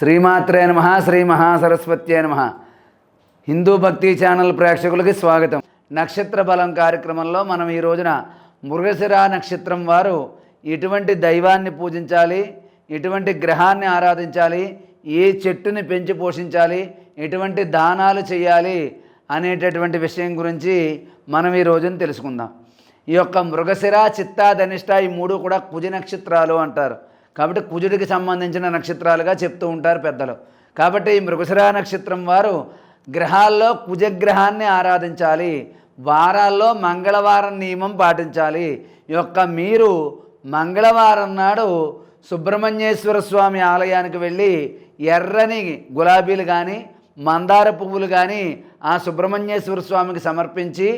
శ్రీమాత్రే నమ శ్రీ మహాసరస్వత్యే నమ. హిందూ భక్తి ఛానల్ ప్రేక్షకులకి స్వాగతం. నక్షత్ర బలం కార్యక్రమంలో మనం ఈ రోజున మృగశిర నక్షత్రం వారు ఎటువంటి దైవాన్ని పూజించాలి ఎటువంటి గ్రహాన్ని ఆరాధించాలి ఏ చెట్టుని పెంచి పోషించాలి ఎటువంటి దానాలు చేయాలి అనేటటువంటి విషయం గురించి మనం ఈ రోజున తెలుసుకుందాం. ఈ యొక్క మృగశిర చిత్త ధనిష్ట ఈ మూడు కూడా కుజ నక్షత్రాలు అంటారు. కాబట్టి కుజుడికి సంబంధించిన నక్షత్రాలుగా చెప్తూ ఉంటారు పెద్దలు. కాబట్టి ఈ మృగశిరా నక్షత్రం వారు గ్రహాల్లో కుజగ్రహాన్ని ఆరాధించాలి. వారాల్లో మంగళవారం నియమం పాటించాలి. యొక్క మీరు మంగళవారం నాడు సుబ్రహ్మణ్యేశ్వర స్వామి ఆలయానికి వెళ్ళి ఎర్రని గులాబీలు కానీ మందార పువ్వులు కానీ ఆ సుబ్రహ్మణ్యేశ్వర స్వామికి సమర్పించి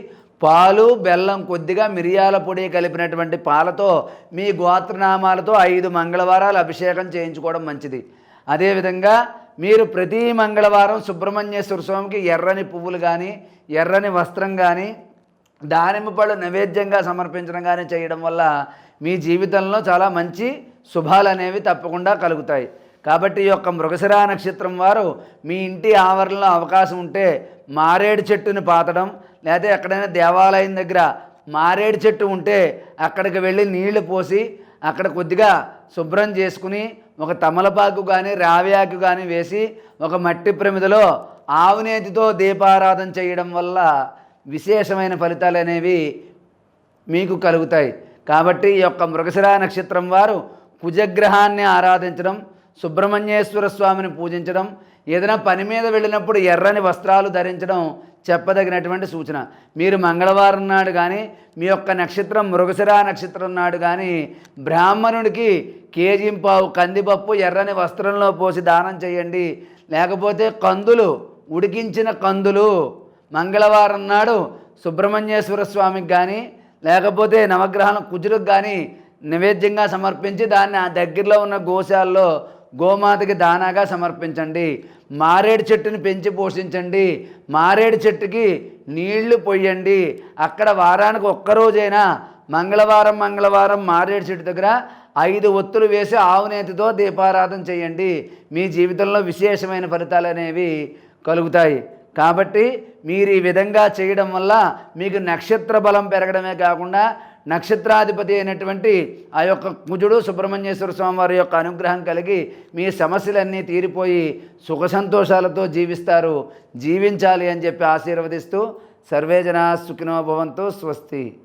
పాలు బెల్లం కొద్దిగా మిరియాల పొడి కలిపినటువంటి పాలతో మీ గోత్రనామాలతో ఐదు మంగళవారాలు అభిషేకం చేయించుకోవడం మంచిది. అదేవిధంగా మీరు ప్రతి మంగళవారం సుబ్రహ్మణ్యేశ్వర స్వామికి ఎర్రని పువ్వులు కానీ ఎర్రని వస్త్రం కానీ దానిమ్మ పళ్ళు నైవేద్యంగా సమర్పించడం కానీ చేయడం వల్ల మీ జీవితంలో చాలా మంచి శుభాలు అనేవి తప్పకుండా కలుగుతాయి. కాబట్టి ఈ యొక్క మృగశిరా నక్షత్రం వారు మీ ఇంటి ఆవరణలో అవకాశం ఉంటే మారేడు చెట్టుని పాతడం లేదా ఎక్కడైనా దేవాలయం దగ్గర మారేడు చెట్టు ఉంటే అక్కడికి వెళ్ళి నీళ్ళు పోసి అక్కడ కొద్దిగా శుభ్రం చేసుకుని ఒక తమలపాకు కానీ రావ్యాకు కానీ వేసి ఒక మట్టి ప్రమిదలో ఆవునేతితో దీపారాధన చేయడం వల్ల విశేషమైన ఫలితాలు అనేవి మీకు కలుగుతాయి. కాబట్టి ఈ యొక్క మృగశిరా నక్షత్రం వారు కుజగ్రహాన్ని ఆరాధించడం సుబ్రహ్మణ్యేశ్వర స్వామిని పూజించడం ఏదైనా పని మీద వెళ్ళినప్పుడు ఎర్రని వస్త్రాలు ధరించడం చెప్పదగినటువంటి సూచన. మీరు మంగళవారం నాడు కానీ మీ యొక్క నక్షత్రం మృగశిరా నక్షత్రం నాడు కానీ బ్రాహ్మణుడికి కేజీంపావు కందిపప్పు ఎర్రని వస్త్రంలో పోసి దానం చేయండి. లేకపోతే కందులు ఉడికించిన కందులు మంగళవారం నాడు సుబ్రహ్మణ్యేశ్వర స్వామికి కానీ లేకపోతే నవగ్రహాల కుజులకు కానీ నైవేద్యంగా సమర్పించి దాన్ని ఆ దగ్గరలో ఉన్న గోశాల్లో గోమాతకి దానాగా సమర్పించండి. మారేడు చెట్టుని పెంచి పోషించండి. మారేడు చెట్టుకి నీళ్ళు పొయ్యండి. అక్కడ వారానికి ఒక్కరోజైనా మంగళవారం మంగళవారం మారేడు చెట్టు దగ్గర ఐదు ఒత్తులు వేసి ఆవునేతితో దీపారాధన చేయండి. మీ జీవితంలో విశేషమైన ఫలితాలు అనేవి కలుగుతాయి. కాబట్టి మీరు ఈ విధంగా చేయడం వల్ల మీకు నక్షత్ర బలం పెరగడమే కాకుండా నక్షత్రాధిపతి అయినటువంటి ఆ యొక్క కుజుడు సుబ్రహ్మణ్యేశ్వర స్వామి వారి యొక్క అనుగ్రహం కలిగి మీ సమస్యలన్నీ తీరిపోయి సుఖ సంతోషాలతో జీవిస్తారు. జీవించాలి అని చెప్పి ఆశీర్వదిస్తూ సర్వేజన సుఖినోభవంతో స్వస్తి.